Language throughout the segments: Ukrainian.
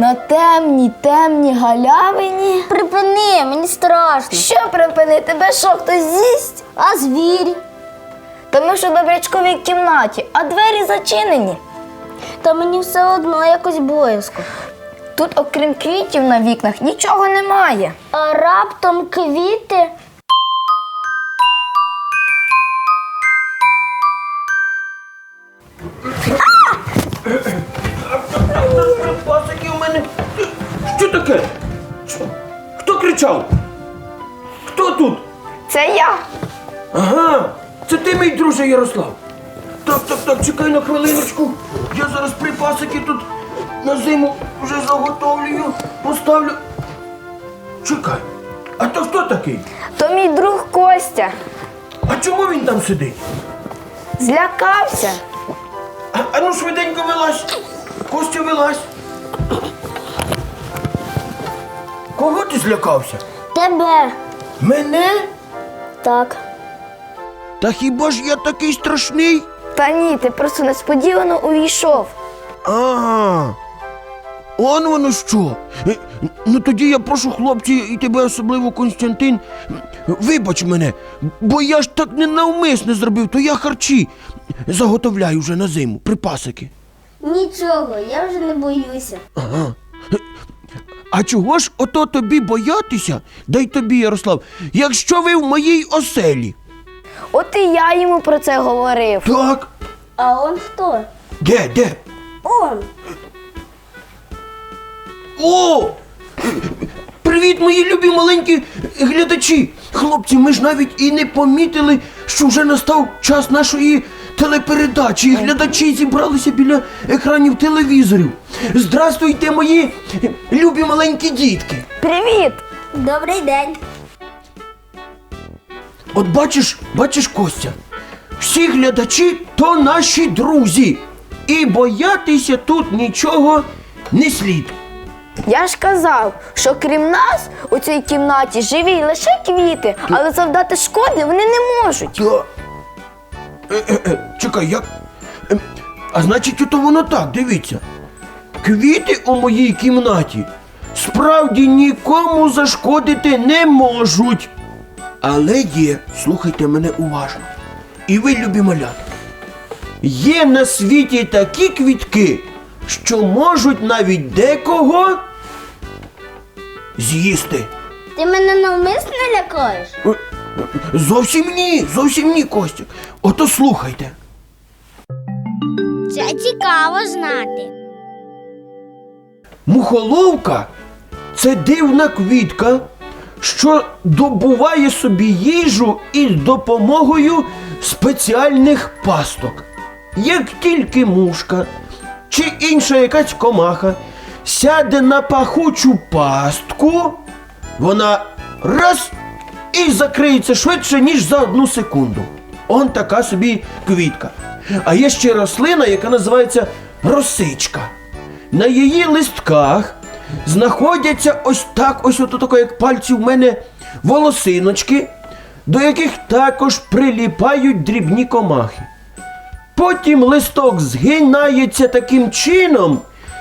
на темній темній галявині. Припини, мені страшно. Що припини? Тебе що, хтось з'їсть? А звірі? Та ми що в добрячковій кімнаті, а двері зачинені. Та мені все одно якось боязко. Тут, окрім квітів на вікнах, нічого немає. А раптом квіти. Таке? Що? Хто кричав? Хто тут? Це я. Ага, це ти мій друже Ярослав. Так, так, так, чекай на хвилиночку. Я зараз припасики тут на зиму вже заготовлюю, поставлю. Чекай. А то хто такий? То мій друг Костя. А чому він там сидить? Злякався. А, а ну швиденько вилазь. Костя вилазь. Кого ти злякався? Тебе. Мене? Так. Та хіба ж я такий страшний? Та ні, ти просто несподівано увійшов. Ага. Он воно що. Е, Ну тоді я прошу хлопці і тебе особливо Константин. Вибач мене, бо я ж так ненавмисне зробив, то я харчі заготовляю вже на зиму, припасики. Нічого, я вже не боюся. Ага. А чого ж ото тобі боятися? Дай тобі, Ярослав, якщо ви в моїй оселі. От і я йому про це говорив. Так. А он хто? Де, де? Он. О! Привіт, мої любі маленькі глядачі! Хлопці, ми ж навіть і не помітили, що вже настав час нашої телепередачі. І глядачі зібралися біля екранів телевізорів. Здрастуйте, мої любі маленькі дітки! Привіт! Добрий день. От бачиш, бачиш, Костя, всі глядачі то наші друзі. І боятися тут нічого не слід. Я ж казав, що крім нас у цій кімнаті живі лише квіти, але завдати шкоди вони не можуть. Та... Е, е, е, чекай, як. Е, а значить, ото воно так, дивіться. Квіти у моїй кімнаті справді нікому зашкодити не можуть. Але є, слухайте мене уважно. І ви, любі малята, є на світі такі квітки, що можуть навіть декого з'їсти. Ти мене навмисно лякаєш? Зовсім ні, зовсім ні, Костя. Ото слухайте. Це цікаво знати. Мухоловка це дивна квітка, що добуває собі їжу із допомогою спеціальних пасток. Як тільки мушка чи інша якась комаха сяде на пахучу пастку, вона раз і закриється швидше, ніж за одну секунду. Он така собі квітка. А є ще рослина, яка називається росичка. На її листках знаходяться ось так, ось ото тако, як пальці в мене волосиночки, до яких також приліпають дрібні комахи. Потім листок згинається таким чином,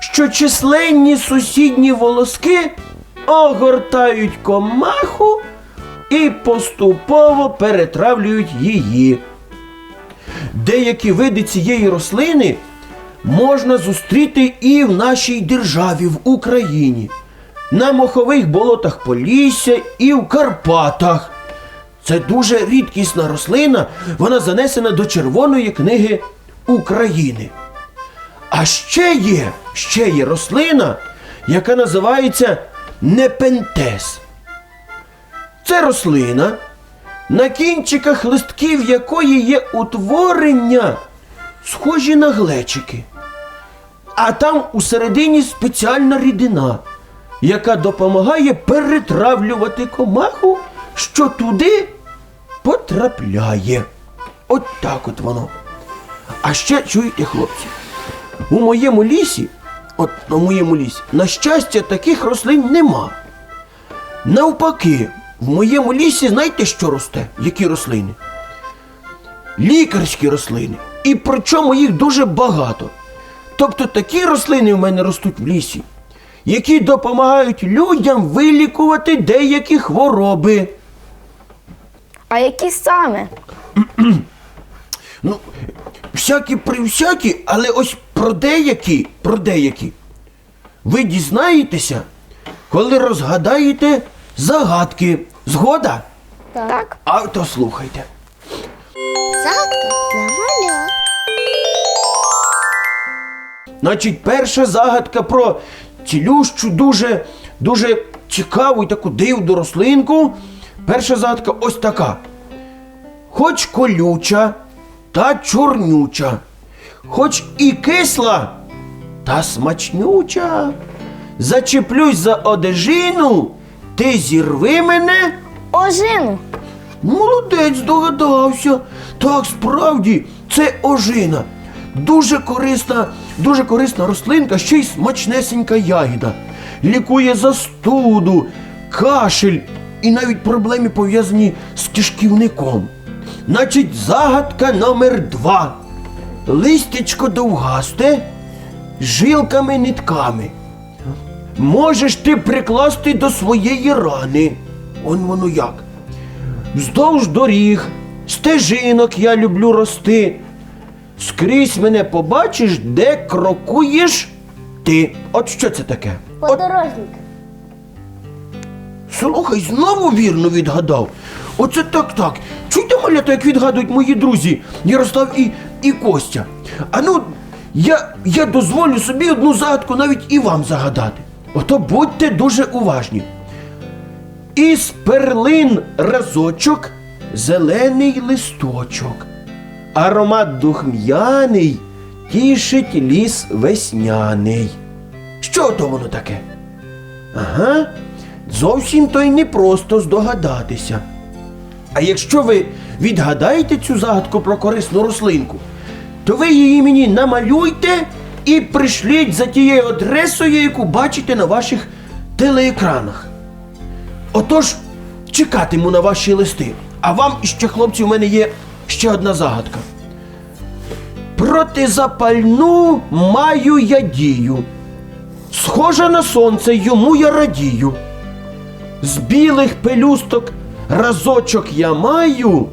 що численні сусідні волоски огортають комаху і поступово перетравлюють її. Деякі види цієї рослини можна зустріти і в нашій державі, в Україні, на мохових болотах Полісся і в Карпатах. Це дуже рідкісна рослина, вона занесена до Червоної книги України. А ще є, ще є рослина, яка називається непентес. Це рослина, на кінчиках листків якої є утворення, схожі на глечики. А там усередині спеціальна рідина. яка допомагає перетравлювати комаху, що туди потрапляє. От так от воно. А ще чуєте, хлопці, у моєму лісі, от на моєму лісі, на щастя, таких рослин нема. Навпаки, в моєму лісі знаєте, що росте? Які рослини? Лікарські рослини. І причому їх дуже багато. Тобто такі рослини в мене ростуть в лісі, які допомагають людям вилікувати деякі хвороби. А які саме? Ну, всякі при всякі, але ось про деякі, про деякі. Ви дізнаєтеся, коли розгадаєте загадки. Згода? Так. А то слухайте. Загадка для малят. Значить, перша загадка про цілющу, дуже, дуже цікаву і таку дивну рослинку. Перша загадка ось така. Хоч колюча та чорнюча, хоч і кисла, та смачнюча. Зачеплюсь за одежину, ти зірви мене. Ожину. Молодець догадався. Так, справді, це ожина. Дуже корисна, дуже корисна рослинка, ще й смачнесенька ягіда. Лікує застуду, кашель і навіть проблеми пов'язані з кишківником. Значить, загадка номер два. Листячко довгасте, жилками нитками. Можеш ти прикласти до своєї рани. Он воно як. Вздовж доріг, стежинок я люблю рости. Скрізь мене побачиш, де крокуєш ти. От що це таке? От, Подорожник. слухай, знову вірно відгадав. Оце так так. Чуйте, малята, як відгадують мої друзі Ярослав і, і Костя. А ну, я, я дозволю собі одну загадку навіть і вам загадати. Ото будьте дуже уважні. Із перлин разочок, зелений листочок. Аромат духм'яний тішить ліс весняний. Що то воно таке? Ага, зовсім то й не просто здогадатися. А якщо ви відгадаєте цю загадку про корисну рослинку, то ви її мені намалюйте і пришліть за тією адресою, яку бачите на ваших телеекранах. Отож, чекатиму на ваші листи. А вам ще, хлопці, у мене є ще одна загадка. Протизапальну маю я дію. Схожа на сонце, йому я радію. З білих пелюсток разочок я маю.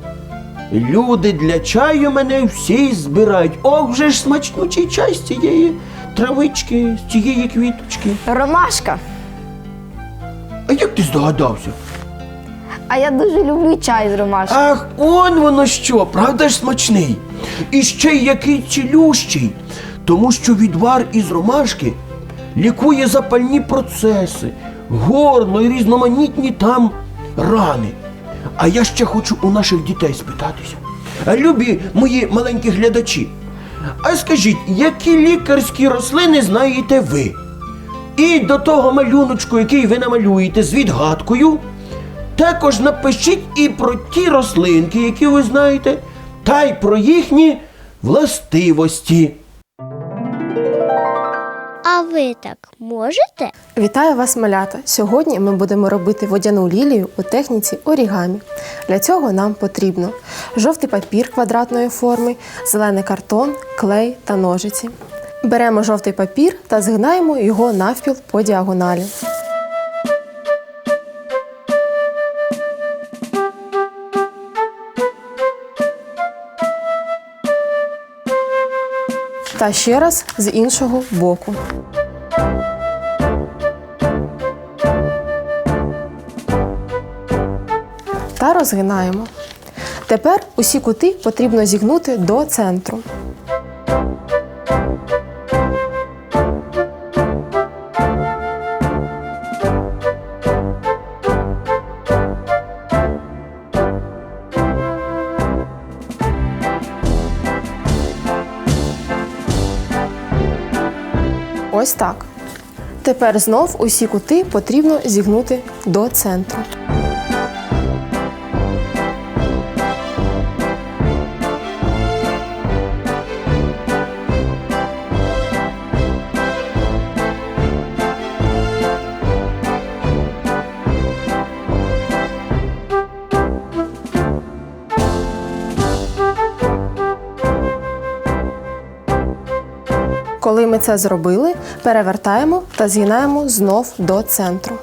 Люди для чаю мене всі збирають. Ох, вже ж смачнючий чай з цієї травички, з цієї квіточки. Ромашка. А як ти здогадався? А я дуже люблю чай з ромашки. Ах, он воно що, правда ж смачний? І ще й який цілющий, тому що відвар із ромашки лікує запальні процеси, горло і різноманітні там рани. А я ще хочу у наших дітей спитатися. Любі мої маленькі глядачі, а скажіть, які лікарські рослини знаєте ви? І до того малюночку, який ви намалюєте з відгадкою, також напишіть і про ті рослинки, які ви знаєте, та й про їхні властивості. А ви так можете? Вітаю вас, малята! Сьогодні ми будемо робити водяну лілію у техніці орігамі. Для цього нам потрібно жовтий папір квадратної форми, зелений картон, клей та ножиці. Беремо жовтий папір та згинаємо його навпіл по діагоналі. Та ще раз з іншого боку. та розгинаємо. Тепер усі кути потрібно зігнути до центру. Ось так. Тепер знов усі кути потрібно зігнути до центру. Ми це зробили, перевертаємо та згинаємо знов до центру.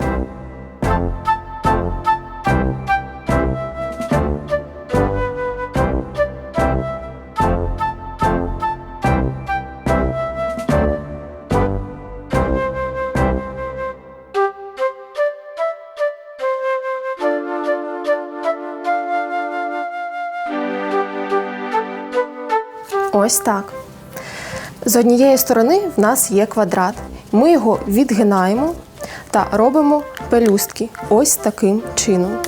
Ось так. З однієї сторони в нас є квадрат. Ми його відгинаємо та робимо пелюстки ось таким чином.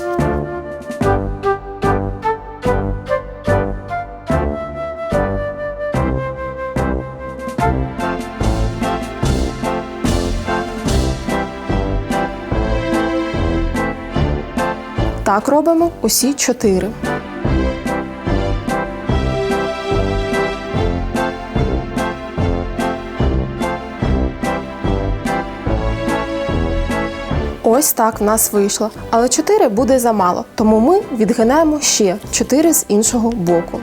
Так робимо усі чотири. Ось так в нас вийшло. Але 4 буде замало, тому ми відгинаємо ще 4 з іншого боку.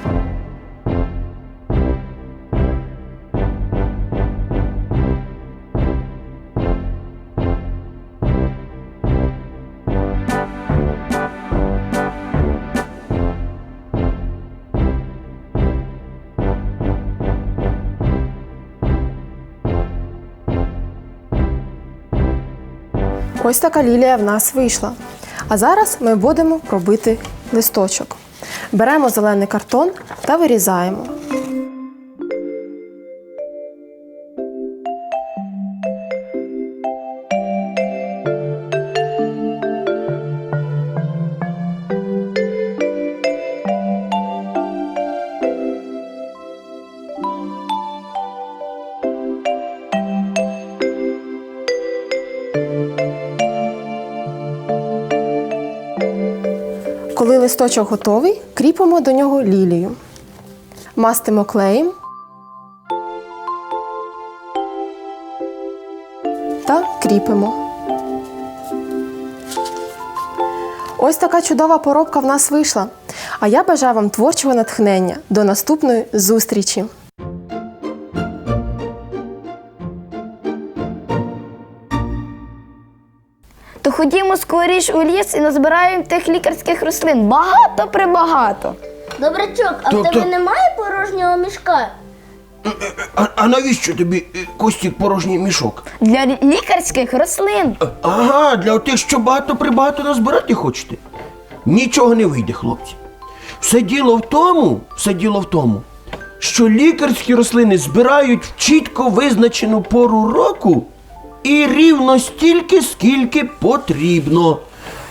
Ось така лілія в нас вийшла. А зараз ми будемо робити листочок. Беремо зелений картон та вирізаємо. Листочок готовий, кріпимо до нього лілію. Мастимо клеєм та кріпимо. Ось така чудова поробка в нас вийшла. А я бажаю вам творчого натхнення. До наступної зустрічі! Ходімо скоріш у ліс і назбираємо тих лікарських рослин. Багато прибагато. Добрячок, а в Тобто- тебе немає порожнього мішка? А, а навіщо тобі е, Костік порожній мішок? Для лі- лікарських рослин. Ага, для тих, що багато прибагато назбирати хочете. Нічого не вийде, хлопці. Все діло в тому, все діло в тому, що лікарські рослини збирають в чітко визначену пору року і рівно стільки, скільки потрібно,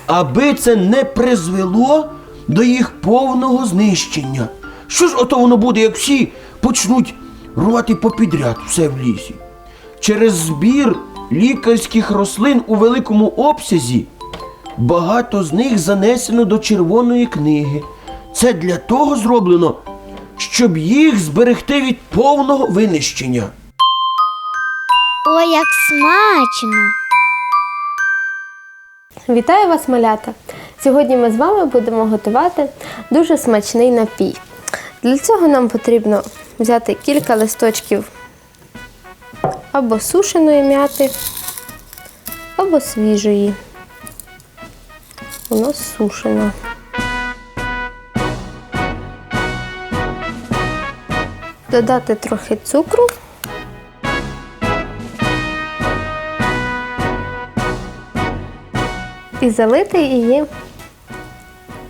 аби це не призвело до їх повного знищення. Що ж ото воно буде, як всі почнуть рвати попідряд все в лісі? Через збір лікарських рослин у великому обсязі багато з них занесено до червоної книги. Це для того зроблено, щоб їх зберегти від повного винищення. Ой, як смачно! Вітаю вас, малята! Сьогодні ми з вами будемо готувати дуже смачний напій. Для цього нам потрібно взяти кілька листочків або сушеної м'яти, або свіжої. У нас сушена. Додати трохи цукру. І залити її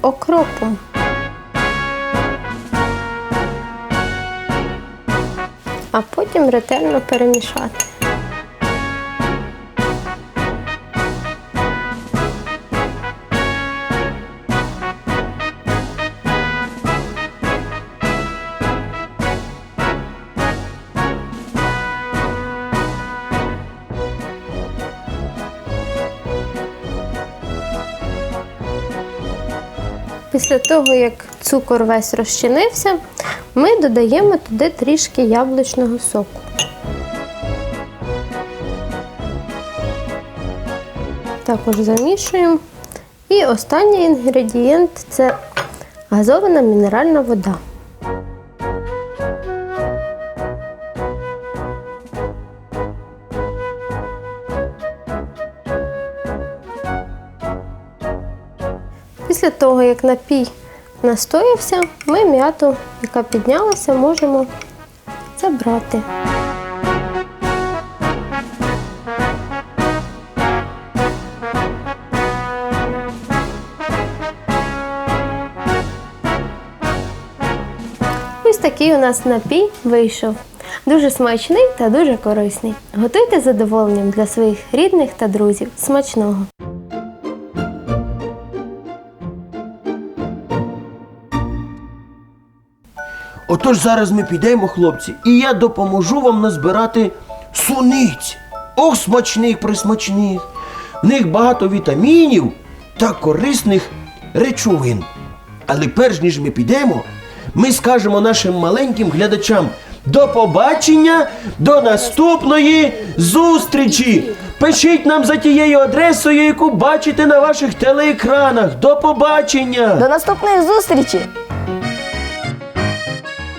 окропом. А потім ретельно перемішати. Після того, як цукор весь розчинився, ми додаємо туди трішки яблучного соку. Також замішуємо. І останній інгредієнт це газована мінеральна вода. Після того, як напій настоявся, ми м'яту, яка піднялася, можемо забрати. Ось такий у нас напій вийшов. Дуже смачний та дуже корисний. Готуйте з задоволенням для своїх рідних та друзів. Смачного! Отож зараз ми підемо, хлопці, і я допоможу вам назбирати суниць. Ох, смачних, присмачних. В них багато вітамінів та корисних речовин. Але перш ніж ми підемо, ми скажемо нашим маленьким глядачам до побачення, до наступної зустрічі. Пишіть нам за тією адресою, яку бачите на ваших телеекранах. До побачення! До наступної зустрічі!